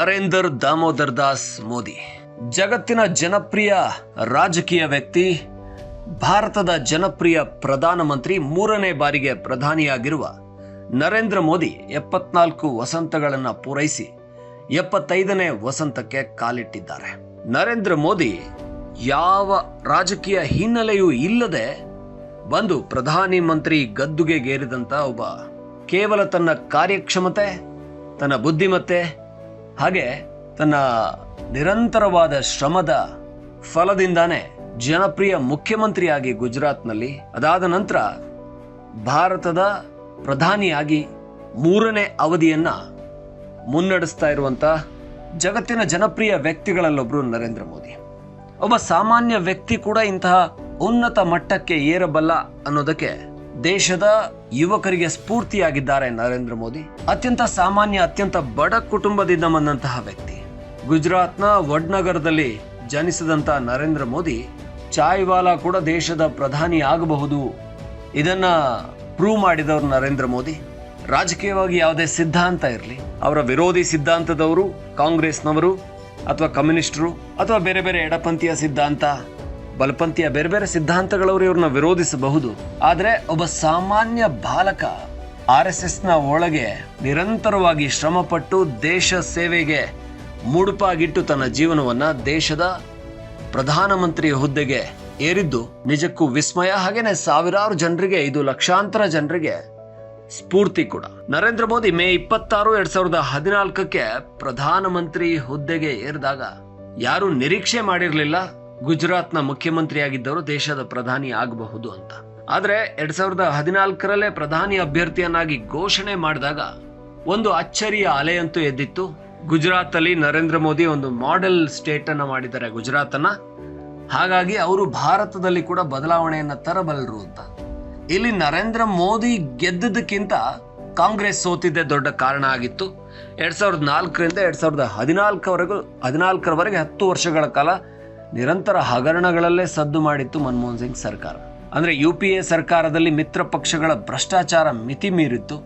ನರೇಂದರ್ ದಾಮೋದರ್ ದಾಸ್ ಮೋದಿ. ಜಗತ್ತಿನ ಜನಪ್ರಿಯ ರಾಜಕೀಯ ವ್ಯಕ್ತಿ, ಭಾರತದ ಜನಪ್ರಿಯ ಪ್ರಧಾನಮಂತ್ರಿ ಮೂರನೇ ಬಾರಿಗೆ ಪ್ರಧಾನಿಯಾಗಿರುವ ನರೇಂದ್ರ ಮೋದಿ ಎಪ್ಪತ್ನಾಲ್ಕು ವಸಂತಗಳನ್ನು ಪೂರೈಸಿ ಎಪ್ಪತ್ತೈದನೇ ವಸಂತಕ್ಕೆ ಕಾಲಿಟ್ಟಿದ್ದಾರೆ. ನರೇಂದ್ರ ಮೋದಿ ಯಾವ ರಾಜಕೀಯ ಹಿನ್ನೆಲೆಯೂ ಇಲ್ಲದೆ ಬಂದು ಪ್ರಧಾನಿ ಮಂತ್ರಿ ಗದ್ದುಗೆಗೇರಿದಂತ ಒಬ್ಬ ಕೇವಲ ತನ್ನ ಕಾರ್ಯಕ್ಷಮತೆ, ತನ್ನ ಬುದ್ಧಿಮತ್ತೆ ಹಾಗೆ ತನ್ನ ನಿರಂತರವಾದ ಶ್ರಮದ ಫಲದಿಂದಾನೇ ಜನಪ್ರಿಯ ಮುಖ್ಯಮಂತ್ರಿಯಾಗಿ ಗುಜರಾತ್ನಲ್ಲಿ, ಅದಾದ ನಂತರ ಭಾರತದ ಪ್ರಧಾನಿಯಾಗಿ ಮೂರನೇ ಅವಧಿಯನ್ನ ಮುನ್ನಡೆಸ್ತಾ ಇರುವಂತ ಜಗತ್ತಿನ ಜನಪ್ರಿಯ ವ್ಯಕ್ತಿಗಳಲ್ಲೊಬ್ಬರು ನರೇಂದ್ರ ಮೋದಿ. ಒಬ್ಬ ಸಾಮಾನ್ಯ ವ್ಯಕ್ತಿ ಕೂಡ ಇಂತಹ ಉನ್ನತ ಮಟ್ಟಕ್ಕೆ ಏರಬಲ್ಲ ಅನ್ನೋದಕ್ಕೆ ದೇಶದ ಯುವಕರಿಗೆ ಸ್ಫೂರ್ತಿಯಾಗಿದ್ದಾರೆ ನರೇಂದ್ರ ಮೋದಿ. ಅತ್ಯಂತ ಸಾಮಾನ್ಯ, ಅತ್ಯಂತ ಬಡ ಕುಟುಂಬದಿಂದ ಬಂದಂತಹ ವ್ಯಕ್ತಿ. ಗುಜರಾತ್ನ ವಡ್ನಗರದಲ್ಲಿ ಜನಿಸಿದಂತ ನರೇಂದ್ರ ಮೋದಿ ಚಾಯ್ವಾಲಾ ಕೂಡ ದೇಶದ ಪ್ರಧಾನಿ ಆಗಬಹುದು. ಇದನ್ನ ಪ್ರೂವ್ ಮಾಡಿದವರು ನರೇಂದ್ರ ಮೋದಿ. ರಾಜಕೀಯವಾಗಿ ಯಾವುದೇ ಸಿದ್ಧಾಂತ ಇರಲಿ, ಅವರ ವಿರೋಧಿ ಸಿದ್ಧಾಂತದವರು, ಕಾಂಗ್ರೆಸ್ನವರು ಅಥವಾ ಕಮ್ಯುನಿಸ್ಟರು ಅಥವಾ ಬೇರೆ ಬೇರೆ ಎಡಪಂಥೀಯ ಸಿದ್ಧಾಂತ ಬಲಪಂಥೀಯ ಬೇರೆ ಬೇರೆ ಸಿದ್ಧಾಂತಗಳವರು ಇವ್ರನ್ನ ವಿರೋಧಿಸಬಹುದು. ಆದರೆ ಒಬ್ಬ ಸಾಮಾನ್ಯ ಬಾಲಕ ಆರ್ ಎಸ್ ಎಸ್ನ ಒಳಗೆ ನಿರಂತರವಾಗಿ ಶ್ರಮಪಟ್ಟು ದೇಶ ಸೇವೆಗೆ ಮುಡುಪಾಗಿಟ್ಟು ತನ್ನ ಜೀವನವನ್ನ ದೇಶದ ಪ್ರಧಾನಮಂತ್ರಿ ಹುದ್ದೆಗೆ ಏರಿದ್ದು ನಿಜಕ್ಕೂ ವಿಸ್ಮಯ. ಹಾಗೇನೆ ಸಾವಿರಾರು ಜನರಿಗೆ ಇದು ಲಕ್ಷಾಂತರ ಜನರಿಗೆ ಸ್ಫೂರ್ತಿ ಕೂಡ. ನರೇಂದ್ರ ಮೋದಿ ಮೇ ಇಪ್ಪತ್ತಾರು ಎರಡ್ ಸಾವಿರದ ಹದಿನಾಲ್ಕಕ್ಕೆ ಪ್ರಧಾನಮಂತ್ರಿ ಹುದ್ದೆಗೆ ಏರಿದಾಗ ಯಾರು ನಿರೀಕ್ಷೆ ಮಾಡಿರಲಿಲ್ಲ. ಗುಜರಾತ್ನ ಮುಖ್ಯಮಂತ್ರಿಯಾಗಿದ್ದವರು ದೇಶದ ಪ್ರಧಾನಿ ಆಗಬಹುದು ಅಂತ. ಆದರೆ ಎರಡ್ ಸಾವಿರದ ಹದಿನಾಲ್ಕರಲ್ಲೇ ಪ್ರಧಾನಿ ಅಭ್ಯರ್ಥಿಯನ್ನಾಗಿ ಘೋಷಣೆ ಮಾಡಿದಾಗ ಒಂದು ಅಚ್ಚರಿಯ ಅಲೆಯಂತೂ ಎದ್ದಿತ್ತು. ಗುಜರಾತ್ ಅಲ್ಲಿ ನರೇಂದ್ರ ಮೋದಿ ಒಂದು ಮಾಡೆಲ್ ಸ್ಟೇಟ್ ಅನ್ನ ಮಾಡಿದ್ದಾರೆ ಗುಜರಾತ್ ಅನ್ನ ಹಾಗಾಗಿ ಅವರು ಭಾರತದಲ್ಲಿ ಕೂಡ ಬದಲಾವಣೆಯನ್ನ ತರಬಲ್ಲರು ಅಂತ. ಇಲ್ಲಿ ನರೇಂದ್ರ ಮೋದಿ ಗೆದ್ದದಕ್ಕಿಂತ ಕಾಂಗ್ರೆಸ್ ಸೋತಿದ್ದೇ ದೊಡ್ಡ ಕಾರಣ ಆಗಿತ್ತು. ಎರಡ್ ಸಾವಿರದ ನಾಲ್ಕರಿಂದ ಎರಡ್ ಸಾವಿರದ ಹದಿನಾಲ್ಕವರೆಗೂ, ಹದಿನಾಲ್ಕರವರೆಗೆ ಹತ್ತು ವರ್ಷಗಳ ಕಾಲ ನಿರಂತರ ಹಗರಣಗಳಲ್ಲೇ ಸದ್ದು ಮಾಡಿತ್ತು ಮನಮೋಹನ್ ಸಿಂಗ್ ಸರ್ಕಾರ. ಅಂದರೆ ಯು ಪಿ ಎ ಸರ್ಕಾರದಲ್ಲಿ ಮಿತ್ರ ಪಕ್ಷಗಳ ಭ್ರಷ್ಟಾಚಾರ ಮಿತಿ ಮೀರಿತ್ತು.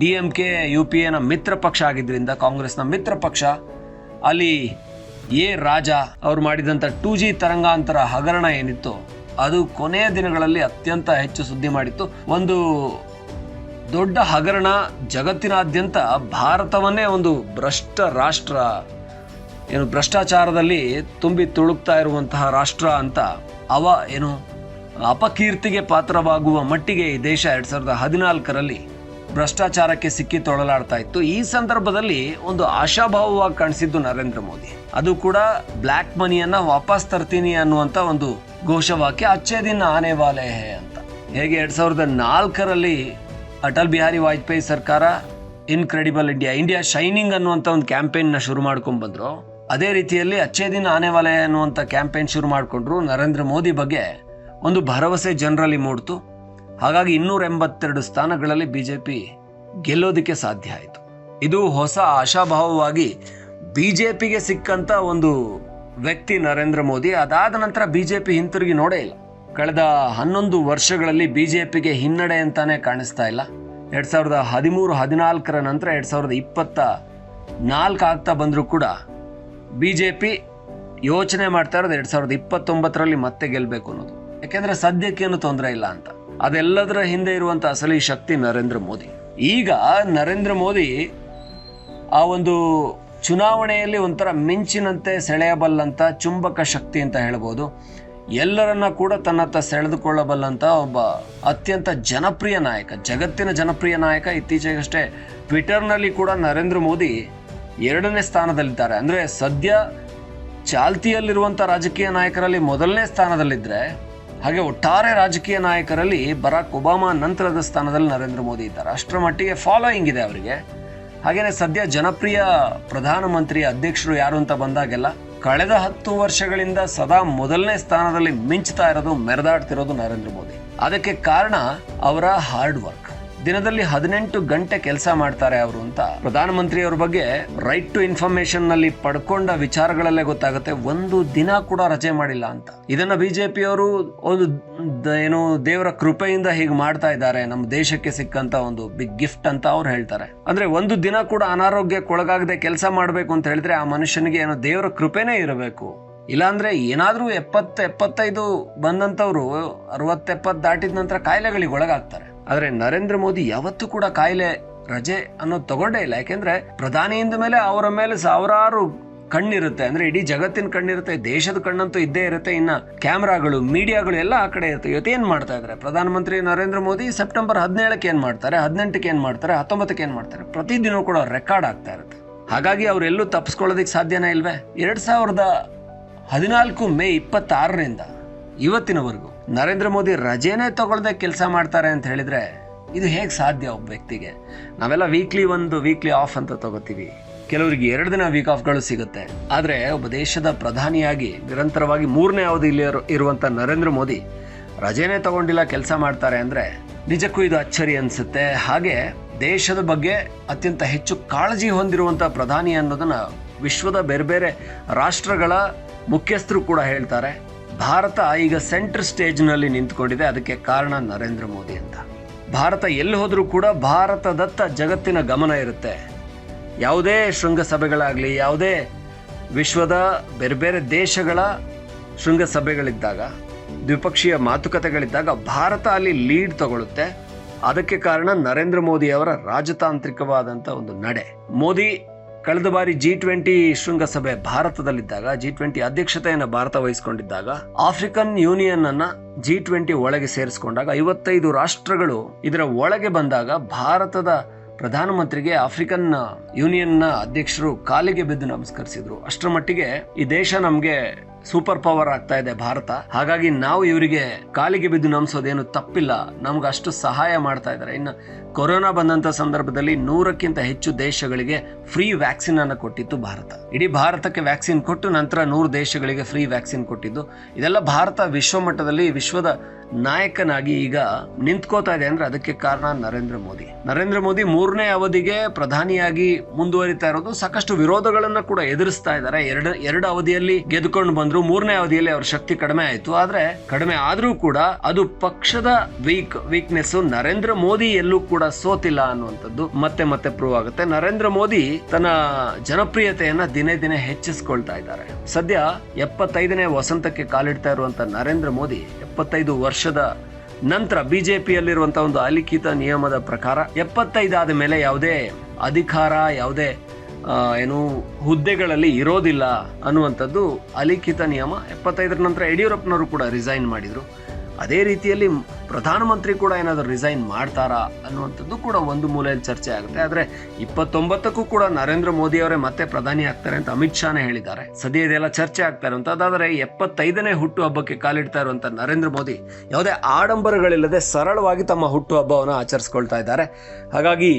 D M K, U P A ಮಿತ್ರ ಪಕ್ಷ ಆಗಿದ್ದರಿಂದ ಕಾಂಗ್ರೆಸ್ನ ಮಿತ್ರ ಪಕ್ಷ, ಅಲ್ಲಿ ಎ ರಾಜ ಅವರು ಮಾಡಿದಂಥ ಟೂ ಜಿ ತರಂಗಾಂತರ ಹಗರಣ ಏನಿತ್ತು, ಅದು ಕೊನೆಯ ದಿನಗಳಲ್ಲಿ ಅತ್ಯಂತ ಹೆಚ್ಚು ಸುದ್ದಿ ಮಾಡಿತ್ತು. ಒಂದು ದೊಡ್ಡ ಹಗರಣ ಜಗತ್ತಿನಾದ್ಯಂತ ಭಾರತವನ್ನೇ ಒಂದು ಭ್ರಷ್ಟ ರಾಷ್ಟ್ರ ಏನು ಭ್ರಷ್ಟಾಚಾರದಲ್ಲಿ ತುಂಬಿ ತುಳುಕ್ತಾ ಇರುವಂತಹ ರಾಷ್ಟ್ರ ಅಂತ ಅವ ಏನು ಅಪಕೀರ್ತಿಗೆ ಪಾತ್ರವಾಗುವ ಮಟ್ಟಿಗೆ ಈ ದೇಶ ಎರಡು ಸಾವಿರದ ಹದಿನಾಲ್ಕರಲ್ಲಿ ಭ್ರಷ್ಟಾಚಾರಕ್ಕೆ ಸಿಕ್ಕಿ ತೊಳಲಾಡ್ತಾ ಇತ್ತು. ಈ ಸಂದರ್ಭದಲ್ಲಿ ಒಂದು ಆಶಾಭಾವವಾಗಿ ಕಾಣಿಸಿದ್ದು ನರೇಂದ್ರ ಮೋದಿ. ಅದು ಕೂಡ ಬ್ಲ್ಯಾಕ್ ಮನಿಯನ್ನ ವಾಪಸ್ ತರ್ತೀನಿ ಅನ್ನುವಂತ ಒಂದು ಘೋಷವಾಕ್ಯ, ಅಚ್ಚೇ ದಿನ ಆನೆ ವಾಲೆ ಅಂತ. ಹೇಗೆ ಎರಡು ಸಾವಿರದ ನಾಲ್ಕರಲ್ಲಿ ಅಟಲ್ ಬಿಹಾರಿ ವಾಜಪೇಯಿ ಸರ್ಕಾರ ಇನ್ಕ್ರೆಡಿಬಲ್ ಇಂಡಿಯಾ ಇಂಡಿಯಾ ಶೈನಿಂಗ್ ಅನ್ನುವಂಥ ಒಂದು ಕ್ಯಾಂಪೇನ್ನ ಶುರು ಮಾಡ್ಕೊಂಡ್ ಬಂದ್ರು. ಅದೇ ರೀತಿಯಲ್ಲಿ ಅಚ್ಚೇ ದಿನ ಆನೆವಾಲೆ ಅನ್ನುವಂಥ ಕ್ಯಾಂಪೇನ್ ಶುರು ಮಾಡಿಕೊಂಡ್ರು ನರೇಂದ್ರ ಮೋದಿ ಬಗ್ಗೆ ಒಂದು ಭರವಸೆ ಜನರಲ್ಲಿ ಮೂಡ್ತು. ಹಾಗಾಗಿ ಇನ್ನೂರ ಎಂಬತ್ತೆರಡು ಸ್ಥಾನಗಳಲ್ಲಿ ಬಿಜೆಪಿ ಗೆಲ್ಲೋದಕ್ಕೆ ಸಾಧ್ಯ ಆಯಿತು. ಇದು ಹೊಸ ಆಶಾಭಾವವಾಗಿ ಬಿಜೆಪಿಗೆ ಸಿಕ್ಕಂತ ಒಂದು ವ್ಯಕ್ತಿ ನರೇಂದ್ರ ಮೋದಿ. ಅದಾದ ನಂತರ ಬಿಜೆಪಿ ಹಿಂತಿರುಗಿ ನೋಡೇ ಇಲ್ಲ. ಕಳೆದ ಹನ್ನೊಂದು ವರ್ಷಗಳಲ್ಲಿ ಬಿಜೆಪಿಗೆ ಹಿನ್ನಡೆ ಅಂತಾನೆ ಕಾಣಿಸ್ತಾ ಇಲ್ಲ. ಎರಡು ಸಾವಿರದ ಹದಿಮೂರು ಹದಿನಾಲ್ಕರ ನಂತರ ಎರಡ್ ಸಾವಿರದ ಇಪ್ಪತ್ತ ನಾಲ್ಕು ಆಗ್ತಾ ಬಂದರೂ ಕೂಡ ಬಿಜೆಪಿ ಯೋಚನೆ ಮಾಡ್ತಾ ಇರೋದು ಎರಡು ಸಾವಿರದ ಇಪ್ಪತ್ತೊಂಬತ್ತರಲ್ಲಿ ಮತ್ತೆ ಗೆಲ್ಲಬೇಕು ಅನ್ನೋದು. ಯಾಕೆಂದ್ರೆ ಸದ್ಯಕ್ಕೇನು ತೊಂದರೆ ಇಲ್ಲ ಅಂತ. ಅದೆಲ್ಲದರ ಹಿಂದೆ ಇರುವಂಥ ಅಸಲಿ ಶಕ್ತಿ ನರೇಂದ್ರ ಮೋದಿ. ಈಗ ನರೇಂದ್ರ ಮೋದಿ ಆ ಒಂದು ಚುನಾವಣೆಯಲ್ಲಿ ಒಂಥರ ಮಿಂಚಿನಂತೆ ಸೆಳೆಯಬಲ್ಲಂತ ಚುಂಬಕ ಶಕ್ತಿ ಅಂತ ಹೇಳ್ಬೋದು. ಎಲ್ಲರನ್ನ ಕೂಡ ತನ್ನತ್ತ ಸೆಳೆದುಕೊಳ್ಳಬಲ್ಲಂತ ಒಬ್ಬ ಅತ್ಯಂತ ಜನಪ್ರಿಯ ನಾಯಕ, ಜಗತ್ತಿನ ಜನಪ್ರಿಯ ನಾಯಕ ಇತ್ತೀಚೆಗಷ್ಟೇ ಟ್ವಿಟರ್ನಲ್ಲಿ ಕೂಡ ನರೇಂದ್ರ ಮೋದಿ ಎರಡನೇ ಸ್ಥಾನದಲ್ಲಿದ್ದಾರೆ. ಅಂದ್ರೆ ಸದ್ಯ ಚಾಲ್ತಿಯಲ್ಲಿರುವಂಥ ರಾಜಕೀಯ ನಾಯಕರಲ್ಲಿ ಮೊದಲನೇ ಸ್ಥಾನದಲ್ಲಿದ್ದರೆ ಹಾಗೆ ಒಟ್ಟಾರೆ ರಾಜಕೀಯ ನಾಯಕರಲ್ಲಿ ಬರಾಕ್ ಒಬಾಮಾ ನಂತರದ ಸ್ಥಾನದಲ್ಲಿ ನರೇಂದ್ರ ಮೋದಿ ಇದ್ದಾರೆ. ಅಷ್ಟರ ಮಟ್ಟಿಗೆ ಫಾಲೋಯಿಂಗ್ ಇದೆ ಅವರಿಗೆ. ಹಾಗೆಯೇ ಸದ್ಯ ಜನಪ್ರಿಯ ಪ್ರಧಾನಮಂತ್ರಿ ಅಧ್ಯಕ್ಷರು ಯಾರು ಅಂತ ಬಂದಾಗೆಲ್ಲ, ಕಳೆದ ಹತ್ತು ವರ್ಷಗಳಿಂದ ಸದಾ ಮೊದಲನೇ ಸ್ಥಾನದಲ್ಲಿ ಮಿಂಚ್ತಾ ಇರೋದು, ಮೆರೆದಾಡ್ತಿರೋದು ನರೇಂದ್ರ ಮೋದಿ. ಅದಕ್ಕೆ ಕಾರಣ ಅವರ ಹಾರ್ಡ್ ವರ್ಕ್ ದಿನದಲ್ಲಿ ಹದಿನೆಂಟು ಗಂಟೆ ಕೆಲಸ ಮಾಡ್ತಾರೆ ಅವರು ಅಂತ ಪ್ರಧಾನಮಂತ್ರಿಯವ್ರ ಬಗ್ಗೆ ರೈಟ್ ಟು ಇನ್ಫಾರ್ಮೇಶನ್ನಲ್ಲಿ ಪಡ್ಕೊಂಡ ವಿಚಾರಗಳಲ್ಲೇ ಗೊತ್ತಾಗುತ್ತೆ, ಒಂದು ದಿನ ಕೂಡ ರಜೆ ಮಾಡಿಲ್ಲ ಅಂತ. ಇದನ್ನ ಬಿಜೆಪಿ ಅವರು ಒಂದು ಏನು, ದೇವರ ಕೃಪೆಯಿಂದ ಹೀಗೆ ಮಾಡ್ತಾ ಇದ್ದಾರೆ, ನಮ್ಮ ದೇಶಕ್ಕೆ ಸಿಕ್ಕಂತ ಒಂದು ಬಿಗ್ ಗಿಫ್ಟ್ ಅಂತ ಅವ್ರು ಹೇಳ್ತಾರೆ. ಅಂದ್ರೆ ಒಂದು ದಿನ ಕೂಡ ಅನಾರೋಗ್ಯಕ್ಕೊಳಗಾಗದೆ ಕೆಲಸ ಮಾಡಬೇಕು ಅಂತ ಹೇಳಿದ್ರೆ ಆ ಮನುಷ್ಯನಿಗೆ ಏನೋ ದೇವರ ಕೃಪೆನೇ ಇರಬೇಕು. ಇಲ್ಲಾಂದ್ರೆ ಏನಾದ್ರೂ ಎಪ್ಪತ್ತು ಎಪ್ಪತ್ತೈದು ಬಂದಂತವ್ರು, ಅರವತ್ತೆಪ್ಪತ್ತು ದಾಟಿದ ನಂತರ ಕಾಯಿಲೆಗಳಿಗೆ ಒಳಗಾಗ್ತಾರೆ. ಆದ್ರೆ ನರೇಂದ್ರ ಮೋದಿ ಯಾವತ್ತೂ ಕೂಡ ಕಾಯಿಲೆ, ರಜೆ ಅನ್ನೋದು ತಗೊಂಡೇ ಇಲ್ಲ. ಯಾಕೆಂದ್ರೆ ಪ್ರಧಾನಿಯಿಂದ ಮೇಲೆ ಅವರ ಮೇಲೆ ಸಾವಿರಾರು ಕಣ್ಣಿರುತ್ತೆ. ಅಂದ್ರೆ ಇಡೀ ಜಗತ್ತಿನ ಕಣ್ಣಿರುತ್ತೆ, ದೇಶದ ಕಣ್ಣಂತೂ ಇದ್ದೇ ಇರುತ್ತೆ. ಇನ್ನ ಕ್ಯಾಮ್ರಾಗಳು, ಮೀಡಿಯಾಗಳು ಎಲ್ಲ ಆ ಕಡೆ ಇರುತ್ತೆ. ಇವತ್ತು ಏನ್ ಮಾಡ್ತಾ ಇದ್ದಾರೆ? ಪ್ರಧಾನಮಂತ್ರಿ ನರೇಂದ್ರ ಮೋದಿ ಸೆಪ್ಟೆಂಬರ್ ಹದಿನೇಳಕ್ಕೆ ಏನ್ ಮಾಡ್ತಾರೆ? ಹದಿನೆಂಟಕ್ಕೆ ಏನ್ ಮಾಡ್ತಾರೆ? ಹತ್ತೊಂಬತ್ತಕ್ಕೆ ಏನ್ ಮಾಡ್ತಾರೆ? ಪ್ರತಿದಿನ ಕೂಡ ರೆಕಾರ್ಡ್ ಆಗ್ತಾ ಇರುತ್ತೆ. ಹಾಗಾಗಿ ಅವರೆಲ್ಲೂ ತಪ್ಪಿಸ್ಕೊಳ್ಳೋದಕ್ಕೆ ಸಾಧ್ಯನೇ ಇಲ್ವೇ? ಎರಡ್ ಸಾವಿರದ ಹದಿನಾಲ್ಕು ಮೇ ಇಪ್ಪತ್ತಾರರಿಂದ, ಇವತ್ತಿನವರೆಗೂ ನರೇಂದ್ರ ಮೋದಿ ರಜೆನೇ ತಗೊಳ್ಳದೆ ಕೆಲಸ ಮಾಡ್ತಾರೆ ಅಂತ ಹೇಳಿದ್ರೆ ಇದು ಹೇಗೆ ಸಾಧ್ಯ ಒಬ್ಬ ವ್ಯಕ್ತಿಗೆ? ನಾವೆಲ್ಲ ವೀಕ್ಲಿ ಒಂದು ವೀಕ್ಲಿ ಆಫ್ ಅಂತ ತಗೋತೀವಿ. ಕೆಲವರಿಗೆ ಎರಡು ದಿನ ವೀಕ್ ಆಫ್ಗಳು ಸಿಗುತ್ತೆ. ಆದರೆ ಒಬ್ಬ ದೇಶದ ಪ್ರಧಾನಿಯಾಗಿ, ನಿರಂತರವಾಗಿ ಮೂರನೇ ಅವಧಿಯಲ್ಲಿ ಇರುವಂಥ ನರೇಂದ್ರ ಮೋದಿ ರಜೆನೇ ತಗೊಂಡಿಲ್ಲ ಕೆಲಸ ಮಾಡ್ತಾರೆ ಅಂದ್ರೆ ನಿಜಕ್ಕೂ ಇದು ಅಚ್ಚರಿ ಅನಿಸುತ್ತೆ. ಹಾಗೆ ದೇಶದ ಬಗ್ಗೆ ಅತ್ಯಂತ ಹೆಚ್ಚು ಕಾಳಜಿ ಹೊಂದಿರುವಂಥ ಪ್ರಧಾನಿ ಅನ್ನೋದನ್ನ ವಿಶ್ವದ ಬೇರೆ ಬೇರೆ ರಾಷ್ಟ್ರಗಳ ಮುಖ್ಯಸ್ಥರು ಕೂಡ ಹೇಳ್ತಾರೆ. ಭಾರತ ಈಗ ಸೆಂಟರ್ ಸ್ಟೇಜ್ನಲ್ಲಿ ನಿಂತ್ಕೊಂಡಿದೆ. ಅದಕ್ಕೆ ಕಾರಣ ನರೇಂದ್ರ ಮೋದಿ ಅಂತ. ಭಾರತ ಎಲ್ಲಿ ಹೋದ್ರೂ ಕೂಡ ಭಾರತದತ್ತ ಜಗತ್ತಿನ ಗಮನ ಇರುತ್ತೆ. ಯಾವುದೇ ಶೃಂಗಸಭೆಗಳಾಗಲಿ, ಯಾವುದೇ ವಿಶ್ವದ ಬೇರೆ ಬೇರೆ ದೇಶಗಳ ಶೃಂಗಸಭೆಗಳಿದ್ದಾಗ, ದ್ವಿಪಕ್ಷೀಯ ಮಾತುಕತೆಗಳಿದ್ದಾಗ ಭಾರತ ಅಲ್ಲಿ ಲೀಡ್ ತಗೊಳ್ಳುತ್ತೆ. ಅದಕ್ಕೆ ಕಾರಣ ನರೇಂದ್ರ ಮೋದಿ ಅವರ ರಾಜತಾಂತ್ರಿಕವಾದಂಥ ಒಂದು ನಡೆ. ಮೋದಿ ಕಳೆದ ಬಾರಿ ಜಿ ಟ್ವೆಂಟಿ ಶೃಂಗಸಭೆ ಭಾರತದಲ್ಲಿದ್ದಾಗ ಜಿ ಟ್ವೆಂಟಿ ಅಧ್ಯಕ್ಷತೆಯನ್ನು ಭಾರತ ವಹಿಸಿಕೊಂಡಿದ್ದಾಗ ಆಫ್ರಿಕನ್ ಯೂನಿಯನ್ ಅನ್ನ ಜಿ ಟ್ವೆಂಟಿ ಒಳಗೆ ಸೇರಿಸಿಕೊಂಡಾಗ ಐವತ್ತೈದು ರಾಷ್ಟ್ರಗಳು ಇದರ ಒಳಗೆ ಬಂದಾಗ ಭಾರತದ ಪ್ರಧಾನಮಂತ್ರಿಗೆ ಆಫ್ರಿಕನ್ ಯೂನಿಯನ್ನ ಅಧ್ಯಕ್ಷರು ಕಾಲಿಗೆ ಬಿದ್ದು ನಮಸ್ಕರಿಸಿದ್ರು. ಅಷ್ಟರ ಮಟ್ಟಿಗೆ ಈ ದೇಶ ನಮ್ಗೆ ಸೂಪರ್ ಪವರ್ ಆಗ್ತಾ ಇದೆ ಭಾರತ. ಹಾಗಾಗಿ ನಾವು ಇವರಿಗೆ ಕಾಲಿಗೆ ಬಿದ್ದು ನಮಿಸೋದೇನು ತಪ್ಪಿಲ್ಲ. ನಮ್ಗೆ ಅಷ್ಟು ಸಹಾಯ ಮಾಡ್ತಾ ಇದ್ದಾರೆ. ಇನ್ನು ಕೊರೋನಾ ಬಂದಂತ ಸಂದರ್ಭದಲ್ಲಿ ನೂರಕ್ಕಿಂತ ಹೆಚ್ಚು ದೇಶಗಳಿಗೆ ಫ್ರೀ ವ್ಯಾಕ್ಸಿನ್ ಅನ್ನು ಕೊಟ್ಟಿತ್ತು ಭಾರತ. ಇಡೀ ಭಾರತಕ್ಕೆ ವ್ಯಾಕ್ಸಿನ್ ಕೊಟ್ಟು ನಂತರ ನೂರು ದೇಶಗಳಿಗೆ ಫ್ರೀ ವ್ಯಾಕ್ಸಿನ್ ಕೊಟ್ಟಿದ್ದು. ಇದೆಲ್ಲ ಭಾರತ ವಿಶ್ವ ಮಟ್ಟದಲ್ಲಿ ವಿಶ್ವದ ನಾಯಕನಾಗಿ ಈಗ ನಿಂತ್ಕೋತಾ ಇದೆ ಅಂದ್ರೆ ಅದಕ್ಕೆ ಕಾರಣ ನರೇಂದ್ರ ಮೋದಿ. ನರೇಂದ್ರ ಮೋದಿ ಮೂರನೇ ಅವಧಿಗೆ ಪ್ರಧಾನಿಯಾಗಿ ಮುಂದುವರಿತಾ ಇರೋದು. ಸಾಕಷ್ಟು ವಿರೋಧಗಳನ್ನ ಕೂಡ ಎದುರಿಸ್ತಾ ಇದ್ದಾರೆ. ಎರಡು ಎರಡು ಅವಧಿಯಲ್ಲಿ ಗೆದ್ದುಕೊಂಡು ಬಂದ್ರು ಮೂರನೇ ಅವಧಿಯಲ್ಲಿ ಅವ್ರ ಶಕ್ತಿ ಕಡಿಮೆ ಆಯಿತು. ಆದ್ರೆ ಕಡಿಮೆ ಆದ್ರೂ ಕೂಡ ಅದು ಪಕ್ಷದ ವೀಕ್ ವೀಕ್ನೆಸ್ ನರೇಂದ್ರ ಮೋದಿ ಎಲ್ಲೂ ಕೂಡ ಸೋತಿಲ್ಲ ಅನ್ನುವಂಥದ್ದು ಮತ್ತೆ ಮತ್ತೆ ಪ್ರೂವ್ ಆಗುತ್ತೆ. ನರೇಂದ್ರ ಮೋದಿ ತನ್ನ ಜನಪ್ರಿಯತೆಯನ್ನ ದಿನೇ ದಿನೇ ಹೆಚ್ಚಿಸ್ಕೊಳ್ತಾ ಇದ್ದಾರೆ. ಸದ್ಯ ಎಪ್ಪತ್ತೈದನೇ ವಸಂತಕ್ಕೆ ಕಾಲಿಡ್ತಾ ಇರುವಂತ ನರೇಂದ್ರ ಮೋದಿ ಎಪ್ಪತ್ತೈದು ವರ್ಷದ ನಂತರ ಬಿಜೆಪಿಯಲ್ಲಿರುವಂತಹ ಒಂದು ಅಲಿಖಿತ ನಿಯಮದ ಪ್ರಕಾರ ಎಪ್ಪತ್ತೈದಾದ ಮೇಲೆ ಯಾವುದೇ ಅಧಿಕಾರ, ಯಾವುದೇ ಏನು ಹುದ್ದೆಗಳಲ್ಲಿ ಇರೋದಿಲ್ಲ ಅನ್ನುವಂಥದ್ದು ಅಲಿಖಿತ ನಿಯಮ. ಎಪ್ಪತ್ತೈದರ ನಂತರ ಯಡಿಯೂರಪ್ಪನವರು ಕೂಡ ರಿಸೈನ್ ಮಾಡಿದರು. ಅದೇ ರೀತಿಯಲ್ಲಿ ಪ್ರಧಾನಮಂತ್ರಿ ಕೂಡ ಏನಾದರೂ ರಿಸೈನ್ ಮಾಡ್ತಾರಾ ಅನ್ನುವಂಥದ್ದು ಕೂಡ ಒಂದು ಮೂಲೆಯಲ್ಲಿ ಚರ್ಚೆ ಆಗುತ್ತೆ. ಆದರೆ ಇಪ್ಪತ್ತೊಂಬತ್ತಕ್ಕೂ ಕೂಡ ನರೇಂದ್ರ ಮೋದಿ ಅವರೇ ಮತ್ತೆ ಪ್ರಧಾನಿ ಆಗ್ತಾರೆ ಅಂತ ಅಮಿತ್ ಶಾನೇ ಹೇಳಿದ್ದಾರೆ. ಸದ್ಯ ಇದೆಲ್ಲ ಚರ್ಚೆ ಆಗ್ತಾ ಇರುವಂತದ್ದಾದ್ರೆ ಎಪ್ಪತ್ತೈದನೇ ಹುಟ್ಟು ಹಬ್ಬಕ್ಕೆ ಕಾಲಿಡ್ತಾ ಇರುವಂಥ ನರೇಂದ್ರ ಮೋದಿ ಯಾವುದೇ ಆಡಂಬರಗಳಿಲ್ಲದೆ ಸರಳವಾಗಿ ತಮ್ಮ ಹುಟ್ಟು ಹಬ್ಬವನ್ನು ಆಚರಿಸ್ಕೊಳ್ತಾ ಇದ್ದಾರೆ. ಹಾಗಾಗಿ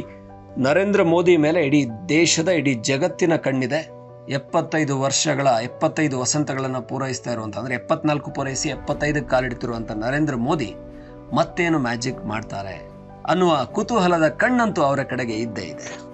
ನರೇಂದ್ರ ಮೋದಿ ಮೇಲೆ ಇಡೀ ದೇಶದ, ಇಡೀ ಜಗತ್ತಿನ ಕಣ್ಣಿದೆ. ಎಪ್ಪತ್ತೈದು ವರ್ಷಗಳ, ಎಪ್ಪತ್ತೈದು ವಸಂತಗಳನ್ನು ಪೂರೈಸ್ತಾ ಇರುವಂಥ ಅಂದರೆ ಎಪ್ಪತ್ನಾಲ್ಕು ಪೂರೈಸಿ ಎಪ್ಪತ್ತೈದಕ್ಕೆ ಕಾಲಿಡ್ತಿರುವಂಥ ನರೇಂದ್ರ ಮೋದಿ ಮತ್ತೇನು ಮ್ಯಾಜಿಕ್ ಮಾಡ್ತಾರೆ ಅನ್ನುವ ಕುತೂಹಲದ ಕಣ್ಣಂತೂ ಅವರ ಕಡೆಗೆ ಇದ್ದೇ ಇದೆ.